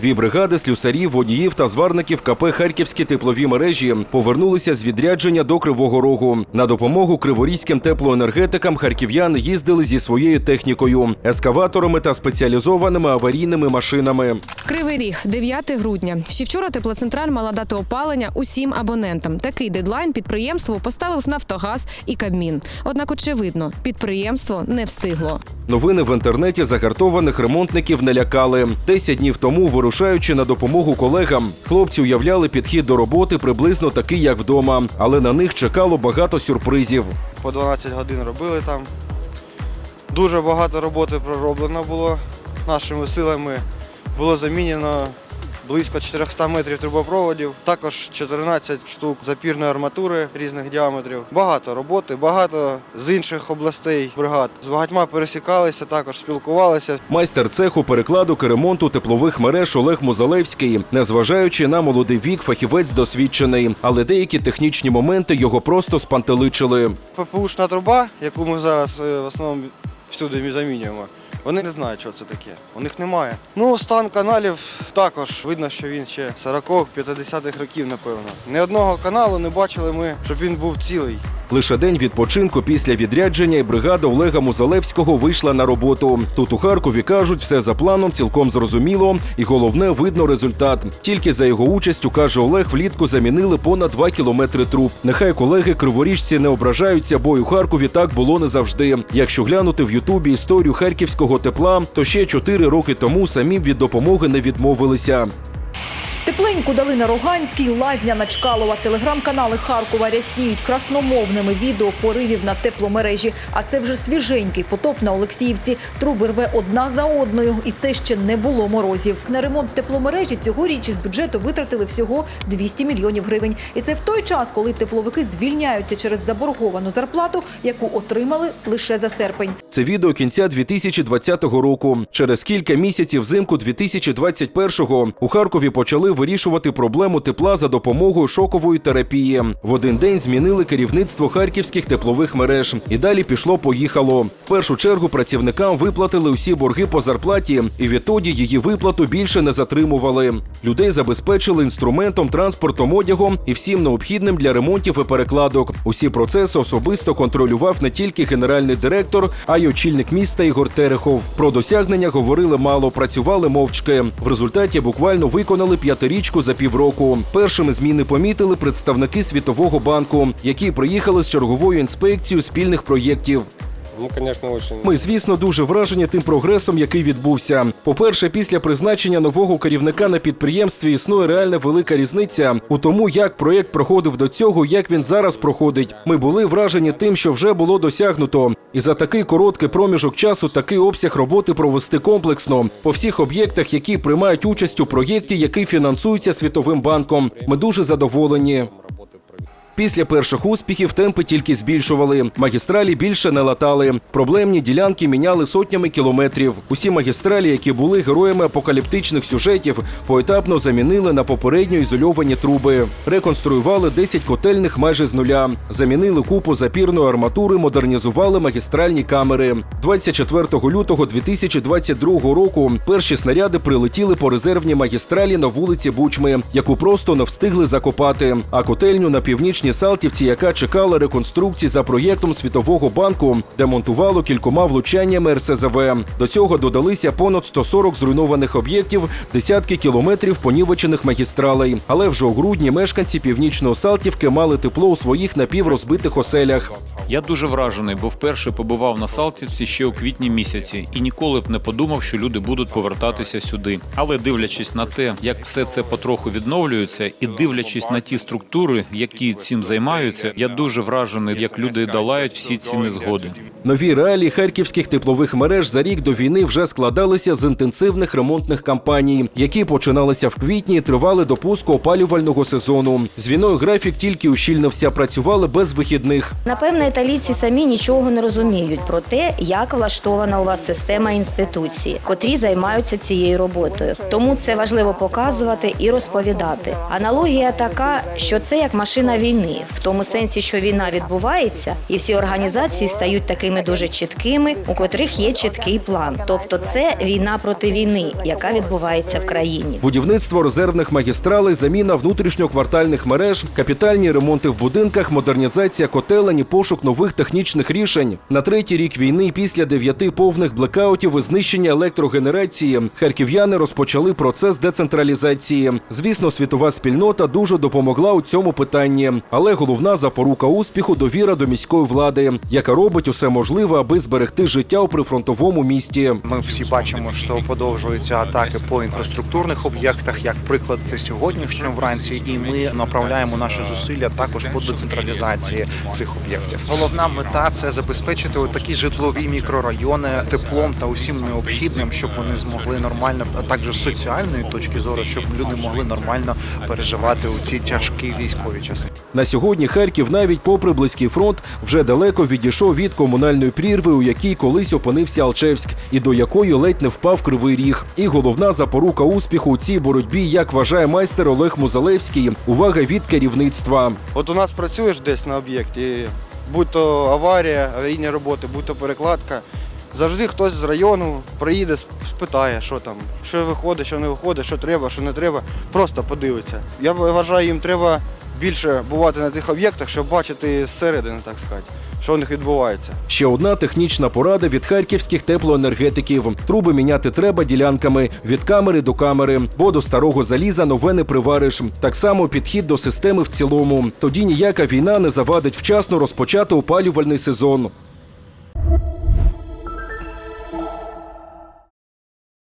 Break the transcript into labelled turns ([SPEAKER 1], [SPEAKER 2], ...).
[SPEAKER 1] Дві бригади слюсарів, водіїв та зварників КП Харківські теплові мережі повернулися з відрядження до Кривого Рогу. На допомогу криворізьким теплоенергетикам харків'яни їздили зі своєю технікою, ескаваторами та спеціалізованими аварійними машинами.
[SPEAKER 2] Кривий ріг, 9 грудня. Ще вчора теплоцентраль мала дати опалення усім абонентам. Такий дедлайн підприємству поставив Нафтогаз і Кабмін. Однак, очевидно, підприємство не встигло.
[SPEAKER 1] Новини в інтернеті загартованих ремонтників не лякали. Десять днів тому, вирушаючи на допомогу колегам, хлопці уявляли підхід до роботи приблизно такий, як вдома, але на них чекало багато сюрпризів.
[SPEAKER 3] По 12 годин робили там. Дуже багато роботи пророблено було нашими силами. Було замінено близько 400 метрів трубопроводів, також 14 штук запірної арматури різних діаметрів. Багато роботи, багато з інших областей бригад. З багатьма пересікалися, також спілкувалися.
[SPEAKER 1] Майстер цеху перекладу та ремонту теплових мереж Олег Музалевський, незважаючи на молодий вік, фахівець досвідчений, але деякі технічні моменти його просто спантеличили.
[SPEAKER 3] ППУшна труба, яку ми зараз е, в основному всюди замінюємо. Вони не знають, що це таке. У них немає. Ну, стан каналів також видно, що він ще 40-х, 50-х років, напевно. Ні одного каналу не бачили ми, щоб він був цілий.
[SPEAKER 1] Лише день відпочинку після відрядження і бригада Олега Музалевського вийшла на роботу. Тут у Харкові кажуть, все за планом цілком зрозуміло, і головне видно результат. Тільки за його участю, каже Олег, влітку замінили понад 2 кілометри труб. Нехай колеги криворіжці не ображаються, бо у Харкові так було не завжди. Якщо глянути в Ютубі історію харківського тепла, то ще 4 роки тому самі від допомоги не відмовилися.
[SPEAKER 4] Тепленьку дали на Роганській, Лазня на Чкалова. Телеграм-канали Харкова рясніють красномовними відео поривів на тепломережі. А це вже свіженький потоп на Олексіївці. Труби рве одна за одною, і це ще не було морозів. На ремонт тепломережі цьогоріч із бюджету витратили всього 200 мільйонів гривень. І це в той час, коли тепловики звільняються через заборговану зарплату, яку отримали лише за серпень.
[SPEAKER 1] Це відео кінця 2020 року. Через кілька місяців взимку 2021-го у Харкові почали вирішувати проблему тепла за допомогою шокової терапії. В один день змінили керівництво харківських теплових мереж. І далі пішло-поїхало. В першу чергу працівникам виплатили усі борги по зарплаті, і відтоді її виплату більше не затримували. Людей забезпечили інструментом, транспортом, одягом і всім необхідним для ремонтів і перекладок. Усі процеси особисто контролював не тільки генеральний директор, а й очільник міста Ігор Терехов. Про досягнення говорили мало, працювали мовчки. В результаті буквально виконали п'ятирічку за півроку. Першими зміни помітили представники Світового банку, які приїхали з черговою інспекцією спільних проєктів.
[SPEAKER 5] Ну, конечно, очень.
[SPEAKER 1] Ми, звісно, дуже вражені тим прогресом, який відбувся. По-перше, після призначення нового керівника на підприємстві існує реальна велика різниця у тому, як проєкт проходив до цього, як він зараз проходить. Ми були вражені тим, що вже було досягнуто, і за такий короткий проміжок часу такий обсяг роботи провести комплексно по всіх об'єктах, які приймають участь у проєкті, який фінансується світовим банком. Ми дуже задоволені. Після перших успіхів темпи тільки збільшували. Магістралі більше не латали. Проблемні ділянки міняли сотнями кілометрів. Усі магістралі, які були героями апокаліптичних сюжетів, поетапно замінили на попередньо ізольовані труби. Реконструювали 10 котельних майже з нуля. Замінили купу запірної арматури, модернізували магістральні камери. 24 лютого 2022 року перші снаряди прилетіли по резервній магістралі на вулиці Бучми, яку просто не встигли закопати. А котельню на північній Салтівці, яка чекала реконструкції за проєктом Світового банку, де монтувало кількома влучаннями РСЗВ. До цього додалися понад 140 зруйнованих об'єктів, десятки кілометрів понівечених магістралей. Але вже у грудні мешканці північної Салтівки мали тепло у своїх напіврозбитих оселях.
[SPEAKER 6] Я дуже вражений, бо вперше побував на Салтівці ще у квітні місяці і ніколи б не подумав, що люди будуть повертатися сюди. Але дивлячись на те, як все це потроху відновлюється, і дивлячись на ті структури, які цим займаються, я дуже вражений, як люди долають всі ці незгоди.
[SPEAKER 1] Нові реалії харківських теплових мереж за рік до війни вже складалися з інтенсивних ремонтних кампаній, які починалися в квітні і тривали до пуску опалювального сезону. З війною графік тільки ущільнився, працювали без вихідних.
[SPEAKER 7] Напевне,
[SPEAKER 5] італійці самі нічого не розуміють про те, як влаштована у вас система інституції, котрі займаються цією роботою. Тому це важливо показувати і розповідати. Аналогія така, що це як машина війни, в тому сенсі, що війна відбувається, і всі організації стають такими дуже чіткими, у котрих є чіткий план. Тобто, це війна проти війни, яка відбувається в країні.
[SPEAKER 1] Будівництво резервних магістралей, заміна внутрішньоквартальних мереж, капітальні ремонти в будинках, модернізація котелень пошук нових технічних рішень. На третій рік війни, після дев'яти повних блекаутів і знищення електрогенерації, харків'яни розпочали процес децентралізації. Звісно, світова спільнота дуже допомогла у цьому питанні, але головна запорука успіху довіра до міської влади, яка робить усе можливе, аби зберегти життя у прифронтовому місті.
[SPEAKER 7] Ми всі бачимо, що подовжуються атаки по інфраструктурних об'єктах, як приклад сьогоднішнього вранці, і ми направляємо наші зусилля також по децентралізації цих об'єктів. Головна мета це забезпечити такі житлові мікрорайони теплом та усім необхідним, щоб вони змогли нормально, а також з соціальної точки зору, щоб люди могли нормально переживати у ці тяжкі військові часи.
[SPEAKER 1] На сьогодні Харків, навіть попри близький фронт, вже далеко відійшов від комунальної прірви, у якій колись опинився Алчевськ, і до якої ледь не впав кривий ріг. І головна запорука успіху у цій боротьбі, як вважає майстер Олег Музалевський, увага від керівництва.
[SPEAKER 3] От у нас працюєш десь на об'єкті, будь то аварія, аварійні роботи, будь то перекладка. Завжди хтось з району приїде, спитає, що там, що виходить, що не виходить, що треба, що не треба. Просто подивиться. Я вважаю, їм треба більше бувати на тих об'єктах, щоб бачити зсередини, так сказати, що в них відбувається.
[SPEAKER 1] Ще одна технічна порада від харківських теплоенергетиків. Труби міняти треба ділянками від камери до камери, бо до старого заліза нове не привариш. Так само підхід до системи в цілому. Тоді ніяка війна не завадить вчасно розпочати опалювальний сезон.